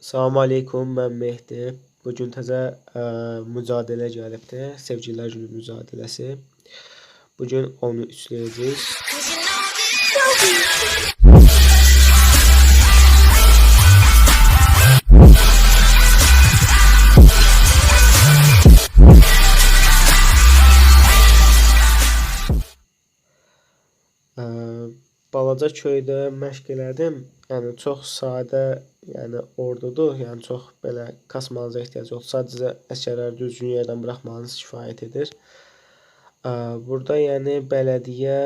Salam aleykum, mən Mehdi. Bu gün təzə ə, mücadilə gəlibdir. Sevgililər günü mücadiləsi. Bu gün onu üçləyəcəyik. Balaca köydə məşq elədim. Yəni çox sadə, yəni ordudur. Yəni çox belə kasmanıza ehtiyac yoxdur. Sadəcə əsgərləri düzgün yerdən buraxmağınız kifayət edir. Ə, burada yəni bələdiyyə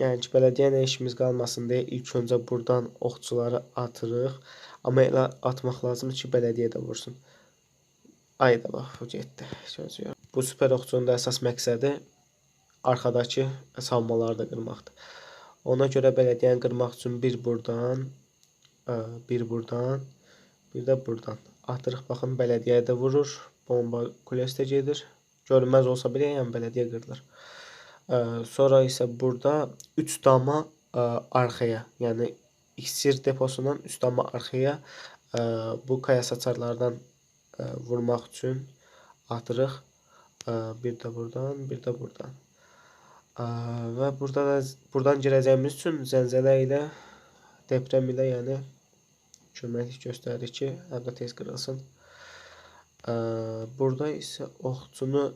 yəni ki, bələdiyyə ilə işimiz qalmasın deyə ilk öncə burdan oxçuları atırıq. Amma elə atmaq lazımdır ki, bələdiyyə də vursun. Ay da bax, bu getdi. Yox. Bu super oxçunun da əsas məqsədi arxadakı savunmaları da qırmaqdır. Ona görə bələdiyyəni qırmaq üçün bir burdan, bir burdan, bir də burdan atırıq. Baxın, bələdiyyə də vurur. Bomba kulesdə gedir. Görünməz olsa belə, yəni bələdiyyə qırılır. Sonra isə burada 3 dama arxaya, yəni iksir deposundan 3 dama arxaya bu kaya saçarlardan vurmaq üçün atırıq. Bir də burdan, bir də burdan. Və burada da burdan girəcəyimiz üçün zəlzələ ilə deprem ilə yəni köməklik göstərir ki, həm də tez qırılsın. Burada isə oxçunu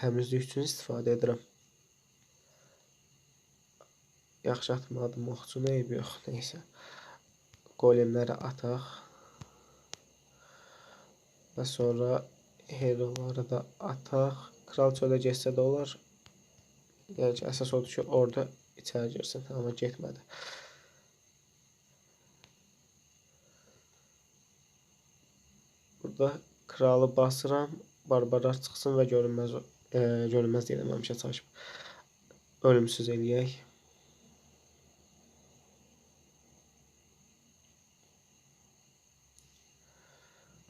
təmizlik üçün istifadə edirəm. Yaxşı atmadım oxçunu, eybi yox, nəysə. Golemləri ataq. Və sonra heroları da ataq. Kral çölə getsə də olar. Yəni ki, əsas odur ki, orada içəri girsin, amma getmədi. Burada kralı basıram, barbarlar çıxsın və görünməz e, görünməz deyirəm, həmişə çalışıb. Ölümsüz eləyək.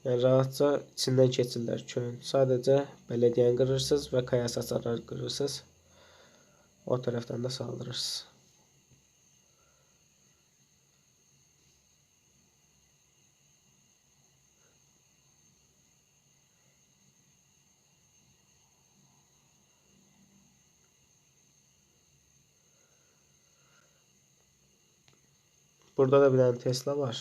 Yəni rahatca içindən keçirlər köyün. Sadəcə bələdiyyəni qırırsınız və kaya saçarları qırırsınız. O tərəfdən də saldırırsınız. Burada da bir dənə Tesla var.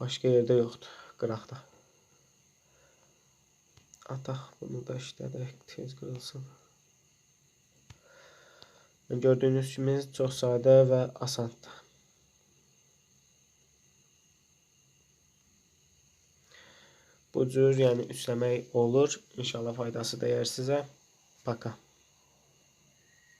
Başqa yerdə yoxdur. Qıraqda. Ataq bunu da işlədək, tez qırılsın. Gördüyünüz kimi çox sadə və asandır. Bu cür yəni üçləmək olur. İnşallah faydası dəyər sizə. Paka.